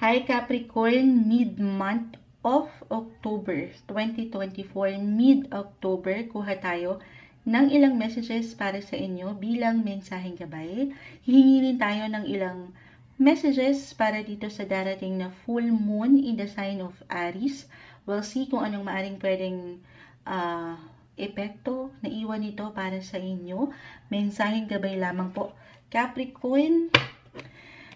Hi Capricorn, mid-month of October 2024, mid-October, kuha tayo ng ilang messages para sa inyo bilang mensaheng gabay. Hihingi rin tayo ng ilang messages para dito sa darating na full moon in the sign of Aries. We'll see kung anong maaring pwedeng ah, epekto na iwan nito para sa inyo. Mensaheng gabay lamang po. Capricorn,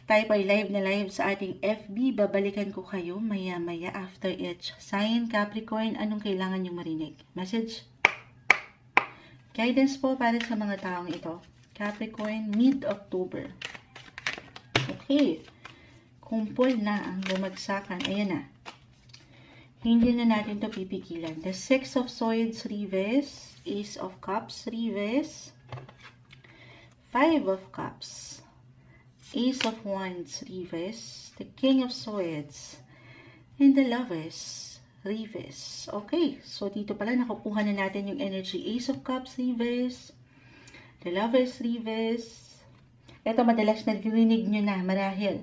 tayo pa live na live sa ating FB. Babalikan ko kayo maya-maya after each sign. Capricorn, anong kailangan nyo marinig? Message? Guidance po para sa mga taong ito. Capricorn, mid-October. Okay. Kumpol na ang bumagsakan. Ayan na. Hindi na natin to pipigilan. The Six of Swords, Reverse. Ace of Cups, Reverse. Five of Cups. Ace of Wands, Reverse, the King of Swords, and the Lovers, Reverse. Okay, so dito pala nakukuha na natin yung energy. Ace of Cups, Reverse, the Lovers, Reverse. Ito madalas nagrinig nyo na marahil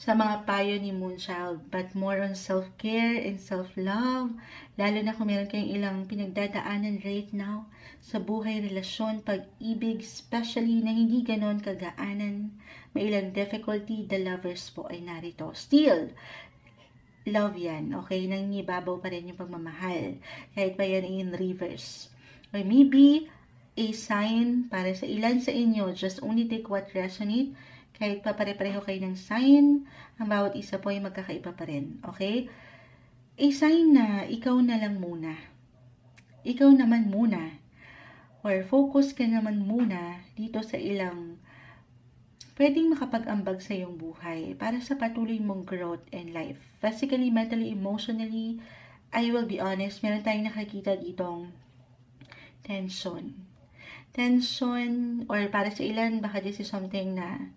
sa mga payo ni Moonchild, but more on self-care and self-love. Lalo na kung meron kayong ilang pinagdadaanan right now sa buhay, relasyon, pag-ibig, especially na hindi ganon kagaanan. May ilang difficulty, the lovers po ay narito. Still, love yan, okay? Nangingibabaw pa rin yung pagmamahal. Kahit pa yan in reverse. Or maybe, a sign para sa ilan sa inyo, just only take what resonate kahit pa pare-pareho kayo ng sign, ang bawat isa po ay magkakaiba pa rin. Okay? A sign na ikaw na lang muna. Ikaw naman muna. Or focus ka naman muna dito sa ilang pwedeng makapag-ambag sa iyong buhay para sa patuloy mong growth and life. Physically, mentally, emotionally, I will be honest, meron tayong nakakita ditong tension. Tension, or para sa ilan, baka this is something na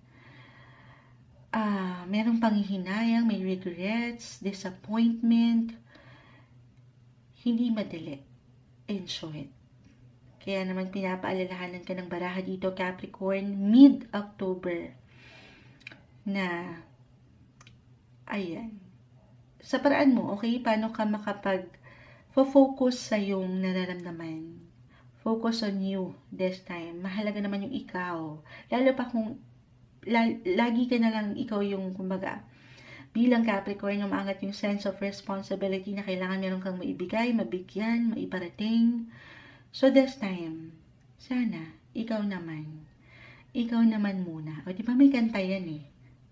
ah, merong panghihinayang, may regrets, disappointment, hindi madali. In short. Kaya naman pinapaalalahanan ka ng baraha dito, Capricorn, mid-October, na, ayan, sa paraan mo, okay, paano ka makapag focus sa yung nararamdaman. Focus on you this time. Mahalaga naman yung ikaw. Lalo pa kung lagi ka na lang ikaw yung, kumbaga, bilang Capricorn, umangat yung sense of responsibility na kailangan meron kang maibigay, mabigyan, maiparating. So this time, sana, ikaw naman. Ikaw naman muna. O, di ba may kanta yan eh?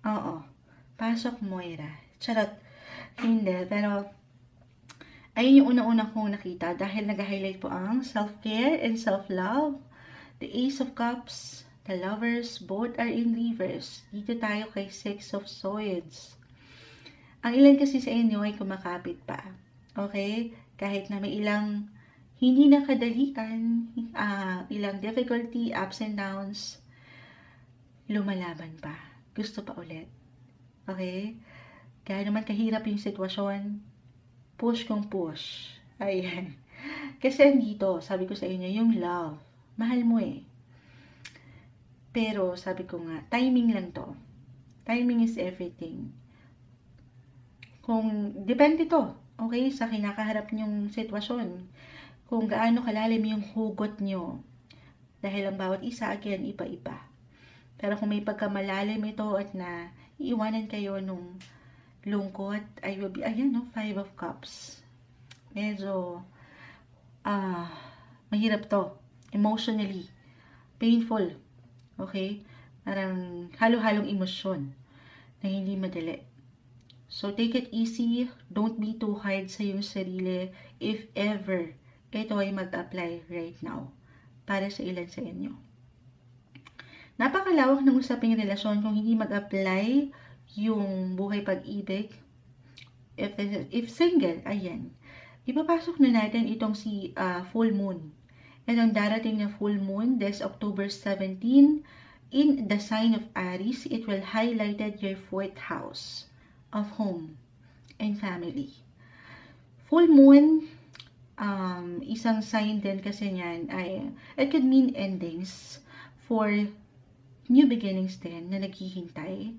Oo. Pasok Moira. Charot. Hindi. Pero, ayun yung unang-unang kong nakita dahil nag-highlight po ang self-care and self-love. The Ace of Cups, The lovers, both are in reverse. Dito tayo kay Six of Swords. Ang ilan kasi sa inyo ay kumakapit pa. Okay? Kahit na may ilang hindi nakadalian, uh, ilang difficulty, ups and downs, lumalaban pa. Gusto pa ulit. Okay? Kaya naman kahirap yung sitwasyon, push kong push. Ayan. Kasi dito, sabi ko sa inyo, yung love, mahal mo eh. Pero sabi ko nga, timing lang to. Timing is everything. Kung, depende to, okay, sa kinakaharap nyong sitwasyon. Kung gaano kalalim yung hugot nyo. Dahil ang bawat isa, again, iba-iba. Pero kung may pagkamalalim ito at na iiwanan kayo nung lungkot, I will be, ayan, no, five of cups. Medyo, ah, uh, mahirap to. Emotionally. Painful Okay? Parang halo-halong emosyon na hindi madali. So, take it easy. Don't be too hard sa iyong sarili if ever ito ay mag-apply right now para sa ilan sa inyo. Napakalawak ng usaping relasyon kung hindi mag-apply yung buhay pag-ibig. If, if single, ayan. Ipapasok na natin itong si uh, full moon And ang darating na full moon, this October 17, in the sign of Aries, it will highlighted your fourth house of home and family. Full moon, um, isang sign din kasi niyan ay, it could mean endings for new beginnings din na naghihintay.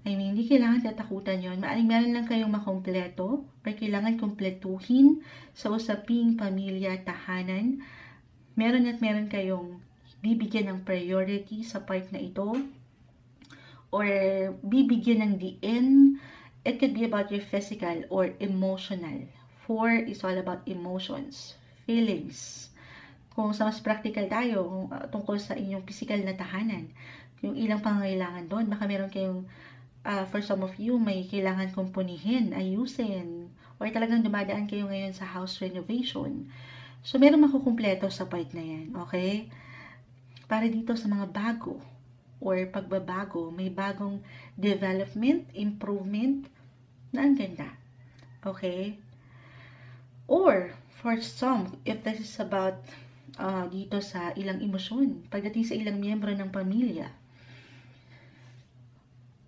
I mean, hindi kailangan tatakutan yon. Maaring meron lang kayong makompleto or kailangan kompletuhin sa usaping pamilya, tahanan. Meron at meron kayong bibigyan ng priority sa part na ito or bibigyan ng diin. It could be about your physical or emotional. Four is all about emotions, feelings. Kung sa mas practical tayo, uh, tungkol sa inyong physical na tahanan, yung ilang pangangailangan doon, baka meron kayong, uh, for some of you, may kailangan kumpunihin, ayusin, or talagang dumadaan kayo ngayon sa house renovation. So, meron makukumpleto sa part na yan, okay? Para dito sa mga bago, or pagbabago, may bagong development, improvement, na ang ganda. Okay? Or, for some, if this is about uh, dito sa ilang emosyon, pagdating sa ilang miyembro ng pamilya,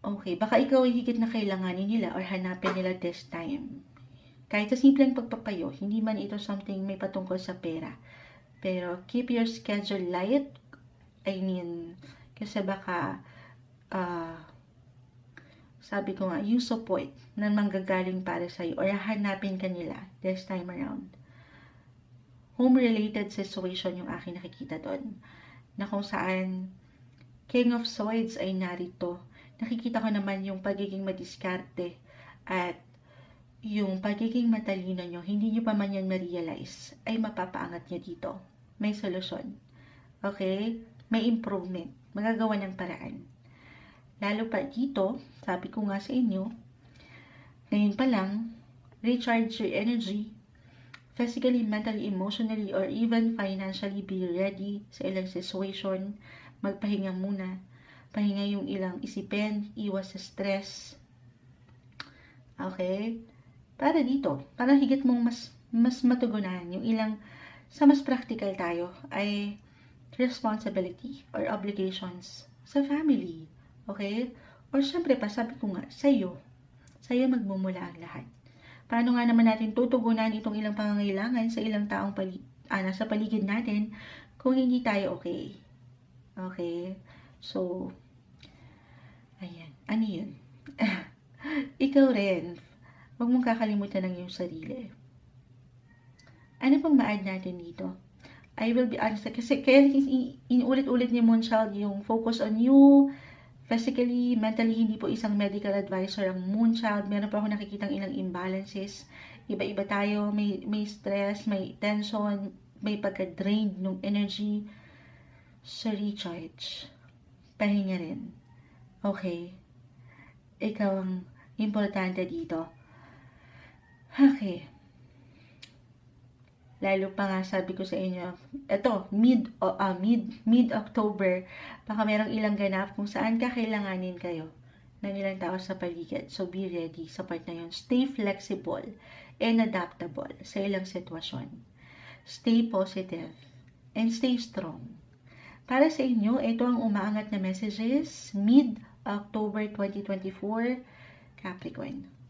okay, baka ikaw ay higit na kailanganin nila or hanapin nila this time. Kahit sa simpleng pagpapayo, hindi man ito something may patungkol sa pera. Pero keep your schedule light. I mean, kasi baka, uh, sabi ko nga, use support na manggagaling para sa'yo or hanapin ka nila this time around. Home-related situation yung aking nakikita doon. Na kung saan King of Swords ay narito. Nakikita ko naman yung pagiging madiskarte at yung pagiging matalino nyo, hindi nyo pa man yan ma-realize, ay mapapaangat nyo dito. May solusyon. Okay? May improvement. Magagawa ng paraan. Lalo pa dito, sabi ko nga sa inyo, ngayon pa lang, recharge your energy, physically, mentally, emotionally, or even financially be ready sa ilang situation. Magpahinga muna. Pahinga yung ilang isipin, iwas sa stress. Okay? Para dito, para higit mong mas, mas matugunan yung ilang, sa mas practical tayo, ay responsibility or obligations sa family. Okay? Or syempre pa, sabi ko nga, sa'yo. Sa'yo magmumula ang lahat. Paano nga naman natin tutugunan itong ilang pangangailangan sa ilang taong pali ah, nasa paligid natin kung hindi tayo okay? Okay? So, ayan. Ano yun? Ikaw rin, huwag mong kakalimutan ng iyong sarili. Ano pang ma-add natin dito? I will be honest, kasi kaya inulit-ulit ni Moonchild yung focus on you, physically, mentally, hindi po isang medical advisor ang Moonchild. Meron pa ako nakikitang ilang imbalances. Iba-iba tayo, may, may stress, may tension, may pagka-drained ng energy. So, recharge. Pahinga rin. Okay? Ikaw ang importante dito. Okay. Lalo pa nga sabi ko sa inyo, eto, mid, uh, mid, mid-October, baka merong ilang ganap kung saan ka kailanganin kayo ng ilang tao sa paligid. So, be ready sa part na yun. Stay flexible and adaptable sa ilang sitwasyon. Stay positive and stay strong. Para sa inyo, ito ang umaangat na messages mid-October 2024, Capricorn.